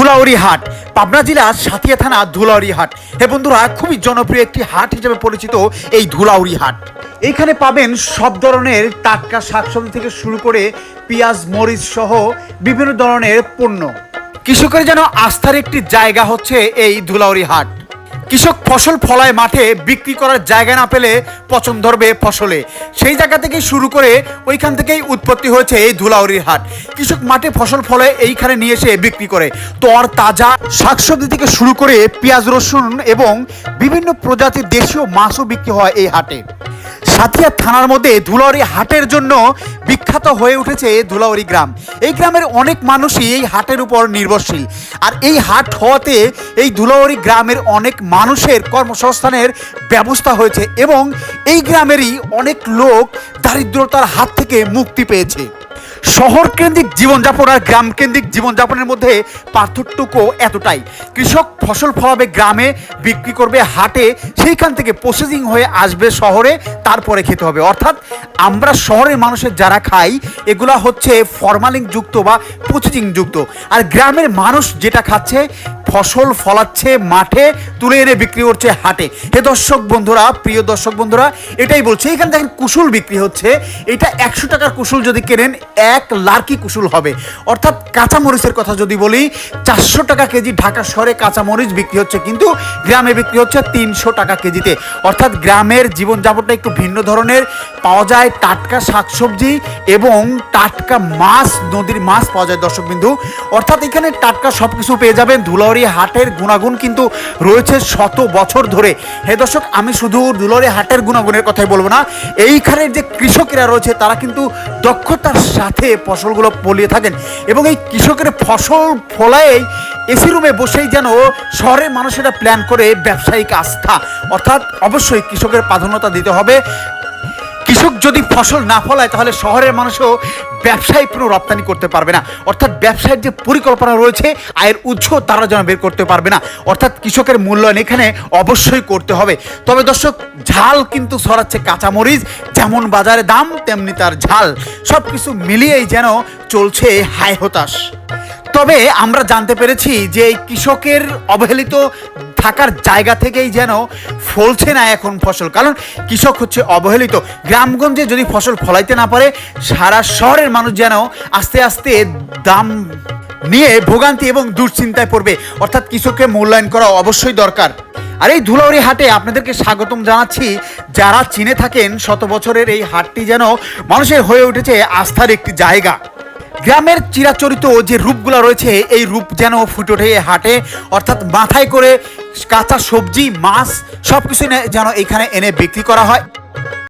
ধুলাউড়ি হাট, পাবনা জেলার সাথিয়া থানা ধুলাউড়ি হাট। হে বন্ধুরা, খুবই জনপ্রিয় একটি হাট হিসেবে পরিচিত এই ধুলাউড়ি হাট। এইখানে পাবেন সব ধরনের টাটকা শাকসবজি থেকে শুরু করে পেঁয়াজ, মরিচ সহ বিভিন্ন ধরনের পণ্য। কৃষকের যেন আস্থার একটি জায়গা হচ্ছে এই ধুলাউড়ি হাট। কৃষক ফসল ফলায় মাঠে বিক্রি করার জায়গা না পেলে পচন ধরবে ফসলে। সেই জায়গা থেকে শুরু করে ওইখান থেকেই উৎপত্তি হয়েছে এই ধুলাউরির হাট। কৃষক মাঠে ফসল ফলে এইখানে নিয়ে এসে বিক্রি করে। তর, তাজা শাকসবজি থেকে শুরু করে পেঁয়াজ, রসুন এবং বিভিন্ন প্রজাতির দেশীয় মাছও বিক্রি হয় এই হাটে। সাথিয়া থানার মধ্যে ধুলাউরি হাটের জন্য বিখ্যাত হয়ে উঠেছে ধুলাউরি গ্রাম। এই গ্রামের অনেক মানুষই এই হাটের উপর নির্ভরশীল। আর এই হাট হওয়াতে এই ধুলাউরি গ্রামের অনেক মানুষের কর্মসংস্থানের ব্যবস্থা হয়েছে এবং এই গ্রামেরই অনেক লোক দারিদ্রতার হাত থেকে মুক্তি পেয়েছে। শহর কেন্দ্রিক জীবনযাপন আর গ্রামকেন্দ্রিক জীবনযাপনের মধ্যে পার্থক্যটুকু এতটাই। কৃষক ফসল ফলাবে গ্রামে, বিক্রি করবে হাটে, সেইখান থেকে প্রসেসিং হয়ে আসবে শহরে, তারপরে খেতে হবে। অর্থাৎ আমরা শহরের মানুষের যারা খাই, এগুলা হচ্ছে ফরমালিন যুক্ত বা প্রসেসিং যুক্ত। আর গ্রামের মানুষ যেটা খাচ্ছে ফসল ফলাচ্ছে মাঠে, তুলে এনে বিক্রি করছে হাটে। হে দর্শক বন্ধুরা, প্রিয় দর্শক বন্ধুরা, এটাই বলছে। এখানে দেখেন কুসুল বিক্রি হচ্ছে। এটা একশো টাকার কুসুল যদি কেনেন, এক লার্কি কুসুল হবে। অর্থাৎ কাঁচামরিচের কথা যদি বলি, চারশো টাকা কেজি ঢাকা শহরে কাঁচামরিচ বিক্রি হচ্ছে, কিন্তু গ্রামে বিক্রি হচ্ছে তিনশো টাকা কেজিতে। অর্থাৎ গ্রামের জীবনযাপনটা একটু ভিন্ন ধরনের। পাওয়া যায় টাটকা শাকসবজি এবং টাটকা মাছ, নদীর মাছ পাওয়া যায় দর্শক বিন্দু অর্থাৎ এখানে টাটকা সব কিছু পেয়ে যাবেন। ধুলাউড়ি হাটের গুণাগুণ কিন্তু রয়েছে শত বছর ধরে। হে দর্শক, আমি শুধু ধুলাউড়ি হাটের গুণাগুণের কথাই বলব না। এইখানের যে কৃষকেরা রয়েছে, তারা কিন্তু দক্ষতার সাথে ফসলগুলো ফলিয়ে থাকেন এবং এই কৃষকের ফসল ফলায় এসি রুমে বসেই যেন শহরের মানুষেরা প্ল্যান করে ব্যবসায়িক আস্থা। অর্থাৎ অবশ্যই কৃষকের প্রাধান্যতা দিতে হবে। কৃষক যদি ফসল না ফলায়, তাহলে শহরের মানুষও ব্যবসায় পুরো রপ্তানি করতে পারবে না। অর্থাৎ ব্যবসায়ের যে পরিকল্পনা রয়েছে, আয়ের উৎস তারা যেন বের করতে পারবে না। অর্থাৎ কৃষকের মূল্যায়ন এখানে অবশ্যই করতে হবে। তবে দর্শক, ঝাল কিন্তু সরাচ্ছে কাঁচামরিচ, যেমন বাজারে দাম, তেমনি তার ঝাল। সব কিছু মিলিয়েই যেন চলছে হায় হতাশ। তবে আমরা জানতে পেরেছি যে এই কৃষকের অবহেলিত থাকার জায়গা থেকেই যেন ফলছে না এখন ফসল। কারণ কৃষক হচ্ছে অবহেলিত। গ্রামগঞ্জে যদি ফসল ফলাইতে না পারে, সারা শহরের মানুষ যেন আস্তে আস্তে দাম নিয়ে ভোগান্তি এবং দুশ্চিন্তায় পড়বে। অর্থাৎ কৃষককে মূল্যায়ন করা অবশ্যই দরকার। আর এই ধুলাউড়ি হাটে আপনাদেরকে স্বাগতম জানাচ্ছি। যারা চিনে থাকেন, শত বছরের এই হাটটি যেন মানুষের হয়ে উঠেছে আস্থার একটি জায়গা। গ্রামের চিরাচরিত যে রূপগুলো রয়েছে, এই রূপ যেন ফুটে ওঠে হাটে, অর্থাৎ মাথায় করে কাঁচা সবজি, মাছ সব কিছু যেন এখানে এনে বিক্রি করা হয়।